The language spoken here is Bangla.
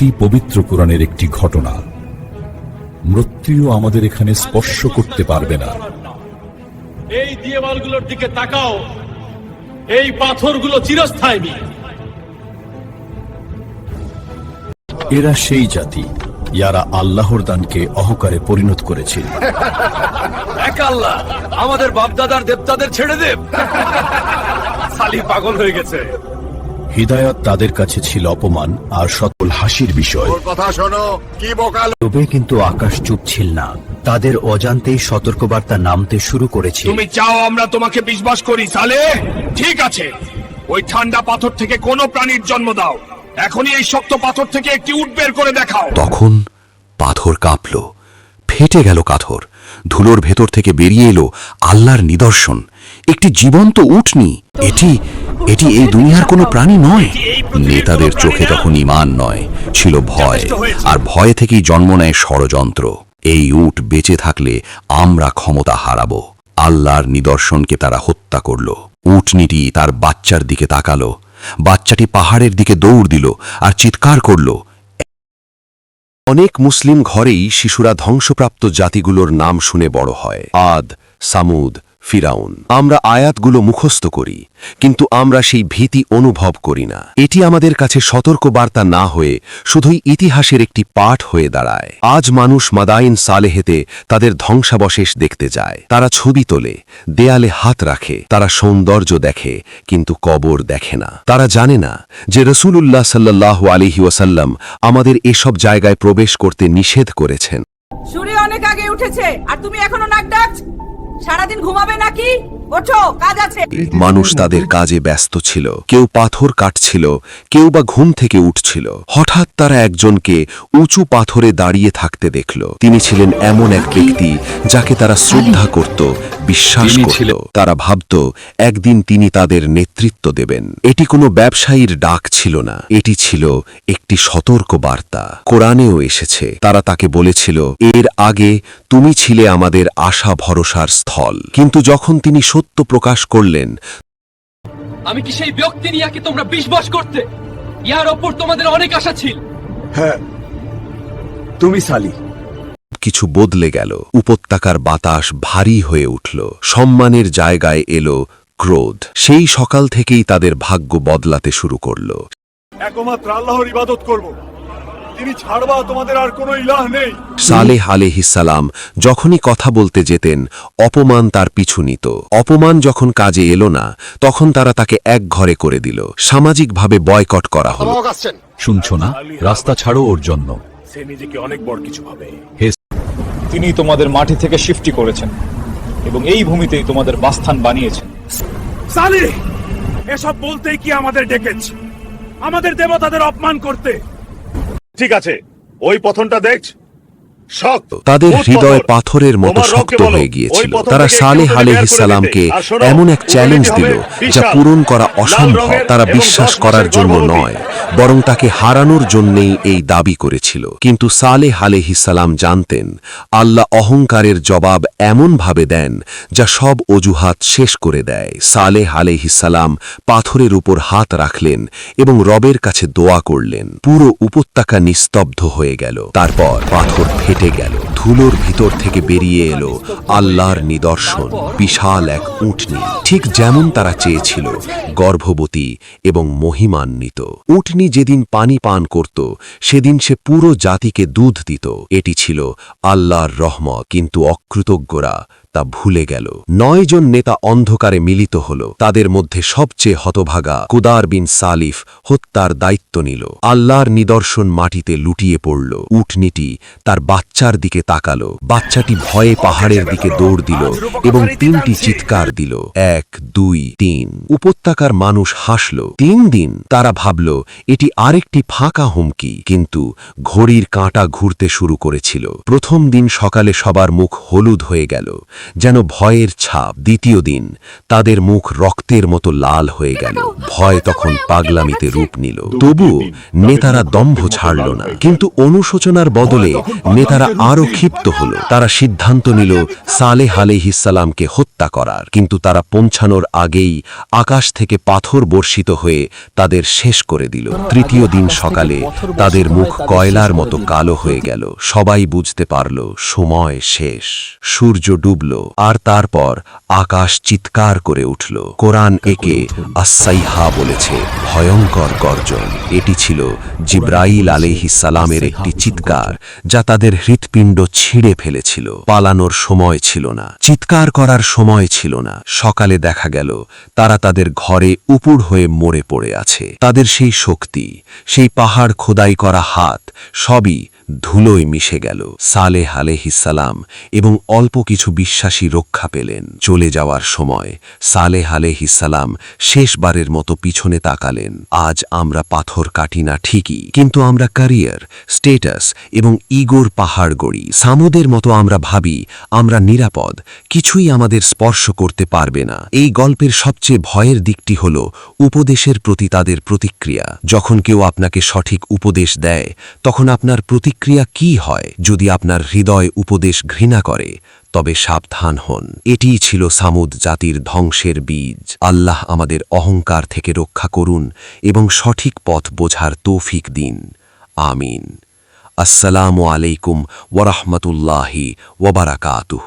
এটি পবিত্র কোরআনের একটি ঘটনা। মৃত্যু আমাদের এখানে স্পর্শ করতে পারবে না। এই দিয়েওয়ালগুলোর দিকে তাকাও। এই পাথরগুলো চিরস্থায়ী এরা সেই জাতি যারা আল্লাহর দানকে অহংকারে পরিণত করেছিল। এক আল্লাহ আমাদের বাপদাদার দেবতাদের ছেড়ে দেব খালি পাগল হয়ে গেছে। হৃদায়ত তাদের কাছে ছিল অপমান আর সকল হাসির বিষয়। কথা শোনো কি বোকাল তবে কিন্তু আকাশ চুপ ছিল না। তাদের অজান্তেই সতর্কবার্তা নামতে শুরু করেছে তুমি চাও আমরা তোমাকে বিশ্বাস করি সালে? ঠিক আছে। ওই ঠান্ডা পাথর থেকে কোনো প্রাণীর জন্ম দাও। এখনই এই শক্ত পাথর থেকে একটি উট বের করে দেখাও। তখন পাথর কাঁপল ফেটে গেল কাথর। ধুলোর ভেতর থেকে বেরিয়ে এলো আল্লাহর নিদর্শন। একটি জীবন্ত উটনি। এটি এটি এই দুনিয়ার কোনো প্রাণী নয়। নেতাদের চোখে তখন ইমান নয়, ছিল ভয়। আর ভয় থেকেই জন্ম নেয় ষড়যন্ত্র। এই উট বেঁচে থাকলে আমরা ক্ষমতা হারাবো। আল্লাহর নিদর্শনকে তারা হত্যা করল। উটনিটি তার বাচ্চার দিকে তাকালো। বাচ্চাটি পাহাড়ের দিকে দৌড় দিল আর চিৎকার করল। অনেক মুসলিম ঘরেই শিশুরা ধ্বংসপ্রাপ্ত জাতিগুলোর নাম শুনে বড় হয়। আদ, সামুদ ফিরাউন, আমরা আয়াতগুলো মুখস্থ করি, কিন্তু আমরা সেই ভীতি অনুভব করি না। এটি আমাদের কাছে সতর্ক বার্তা না হয়ে শুধুই ইতিহাসের একটি পাঠ হয়ে দাঁড়ায়। আজ মানুষ মাদাইন সালেহেতে তাদের ধ্বংসাবশেষ দেখতে যায়। তারা ছবি তোলে, দেয়ালে হাত রাখে, তারা সৌন্দর্য দেখে, কিন্তু কবর দেখে না। তারা জানে না যে রসুলুল্লাহ সাল্লাহ আলিহি ওয়াসাল্লাম আমাদের এসব জায়গায় প্রবেশ করতে নিষেধ করেছেন। সূর্য অনেক আগে উঠেছে, আর তুমি এখনও নাক ডাক সারাদিন ঘুমাবে নাকি? ওঠো কাজ আছে। মানুষ তাদের কাজে ব্যস্ত ছিল। কেউ পাথর কাটছিল কেউ বা ঘুম থেকে উঠছিল। হঠাৎ তারা একজনকে উঁচু পাথরে দাঁড়িয়ে থাকতে দেখল। তিনি ছিলেন এমন এক ব্যক্তি যাকে তারা শ্রদ্ধা করত বিশ্বাস করত। তারা ভাবত একদিন তিনি তাদের নেতৃত্ব দেবেন। এটি কোনো ব্যবসায়ীর ডাক ছিল না। এটি ছিল একটি সতর্ক বার্তা কোরআনেও এসেছে। তারা তাকে বলেছিল এর আগে তুমি ছিলে আমাদের আশা ভরসার স্থল কিন্তু যখন তিনি সত্য প্রকাশ করলেন আমি কি সেই ব্যক্তি নিয়াকে তোমরা বিশ্বাস করতে? ইয়ার ওপর তোমাদের অনেক আশা ছিল। হ্যাঁ তুমি সালি। কিছু বদলে গেল। উপত্যকার বাতাস ভারী হয়ে উঠল। সম্মানের জায়গায় এলো ক্রোধ। সেই সকাল থেকেই তাদের ভাগ্য বদলাতে শুরু করল। একমাত্র আল্লাহর ইবাদত করব। তিনি ছাড়বা তোমাদের আর কোনো ইলাহ নেই। সালেহ আলেহিসালাম যখনই কথা বলতে যেতেন অপমান তার পিছু নিত। অপমান যখন কাজে এলো না তখন তারা তাকে এক ঘরে করে দিল। সামাজিকভাবে বয়কট করা হলো। শুনছো না? রাস্তা ছাড়ো ওর জন্য। সে নিজেকে অনেক বড় কিছু ভাবে। তিনি তোমাদের মাটি থেকে শিফটি করেছেন এবং এই ভূমিতেই তোমাদের বাসস্থান বানিয়েছেন। সালি এসব বলতেই কি আমাদের ডেকেছ? আমাদের দেবতাদের অপমান করতে। ঠিক আছে ওই পথনটা শক্ত তাদের হৃদয় পাথরের মতো শক্ত হয়ে গিয়েছিল। তারা থেকে সালেহ আলেহিসালামকে এমন এক চ্যালেঞ্জ দিল যা পূরণ করা অসম্ভব। তারা বিশ্বাস করার জন্য নয় বরং তাকে হারানোর জন্যেই এই দাবি করেছিল। কিন্তু সালেহ আলেহিসালাম জানতেন আল্লাহ অহংকারের জবাব এমনভাবে দেন যা সব অজুহাত শেষ করে দেয়। সালেহ আলেহিসালাম পাথরের উপর হাত রাখলেন এবং রবের কাছে দোয়া করলেন। পুরো উপত্যকা নিস্তব্ধ হয়ে গেল। তারপর পাথর ফেটে গেল। ধুলোর ভিতর থেকে বেরিয়ে এলো আল্লাহর নিদর্শন বিশাল এক উটনি। ঠিক যেমন তারা চেয়েছিল গর্ভবতী এবং মহিমান্বিত। উটনি যেদিন পানি পান করত সেদিন সে পুরো জাতিকে দুধ দিত। এটি ছিল আল্লাহর রহমত কিন্তু অকৃতজ্ঞরা তা ভুলে গেল। নয়জন নেতা অন্ধকারে মিলিত হল। তাদের মধ্যে সবচেয়ে হতভাগা কুদার বিন সালিফ হত্যার দায়িত্ব নিল। আল্লাহর নিদর্শন মাটিতে লুটিয়ে পড়ল। উটনিটি তার বাচ্চার দিকে তাকালো। বাচ্চাটি ভয়ে পাহাড়ের দিকে দৌড় দিল এবং তিনটি চিৎকার দিল। এক, দুই, তিন। উপত্যকার মানুষ হাসল। তিন দিন তারা ভাবল, এটি আরেকটি ফাঁকা হুমকি। কিন্তু ঘড়ির কাঁটা ঘুরতে শুরু করেছিল। প্রথম দিন সকালে সবার মুখ হলুদ হয়ে গেল। যেন ভয়ের ছাপ দ্বিতীয় দিন তাদের মুখ রক্তের মতো লাল হয়ে গেল। ভয় তখন পাগলামিতে রূপ নিল। তবুও নেতারা দম্ভ ছাড়ল না। কিন্তু অনুশোচনার বদলে নেতারা আরও ক্ষিপ্ত হল তারা সিদ্ধান্ত নিল সালেহ আলাইহিসালামকে হত্যা করার। কিন্তু তারা পৌঁছানোর আগেই আকাশ থেকে পাথর বর্ষিত হয়ে তাদের শেষ করে দিল। তৃতীয় দিন সকালে তাদের মুখ কয়লার মতো কালো হয়ে গেল। সবাই বুঝতে পারল সময় শেষ। সূর্য ডুবল আর তারপর আকাশ চিৎকার করে উঠল। কোরআন একে আসাইহা বলেছে ভয়ঙ্কর গর্জন। এটি ছিল জিব্রাইল আলাইহিসালামের একটি চিৎকার যা তাদের হৃৎপিণ্ড ছিঁড়ে ফেলেছিল। পালানোর সময় ছিল না। চিৎকার করার সময় ছিল না। সকালে দেখা গেল তারা তাদের ঘরে উপুর হয়ে মরে পড়ে আছে। তাদের সেই শক্তি সেই পাহাড় খোদাই করা হাত সবই ধুলোয় মিশে গেল। সালেহ আলেহিসালাম এবং অল্প কিছু বিশ্বাসী রক্ষা পেলেন। চলে যাওয়ার সময় সালেহ আলেহিসালাম শেষবারের মতো পিছনে তাকালেন। আজ আমরা পাথর কাটি না ঠিকই, কিন্তু আমরা ক্যারিয়ার, স্টেটাস এবং ইগোর পাহাড় গড়ি। সামুদের মতো আমরা ভাবি, আমরা নিরাপদ, কিছুই আমাদের স্পর্শ করতে পারবে না। এই গল্পের সবচেয়ে ভয়ের দিকটি হল উপদেশের প্রতি তাদের প্রতিক্রিয়া। যখন কেউ আপনাকে সঠিক উপদেশ দেয়, তখন আপনার প্রতিক্রিয়া কি হয় যদি আপনার হৃদয় উপদেশ ঘৃণা করে, তবে সাবধান হন। এটিই ছিল সামুদ জাতির ধ্বংসের বীজ। আল্লাহ আমাদের অহংকার থেকে রক্ষা করুন এবং সঠিক পথ বোঝার তৌফিক দিন। আমিন। আসসালামু আলাইকুম ওরহমতুল্লাহি ওবারাকাতুহ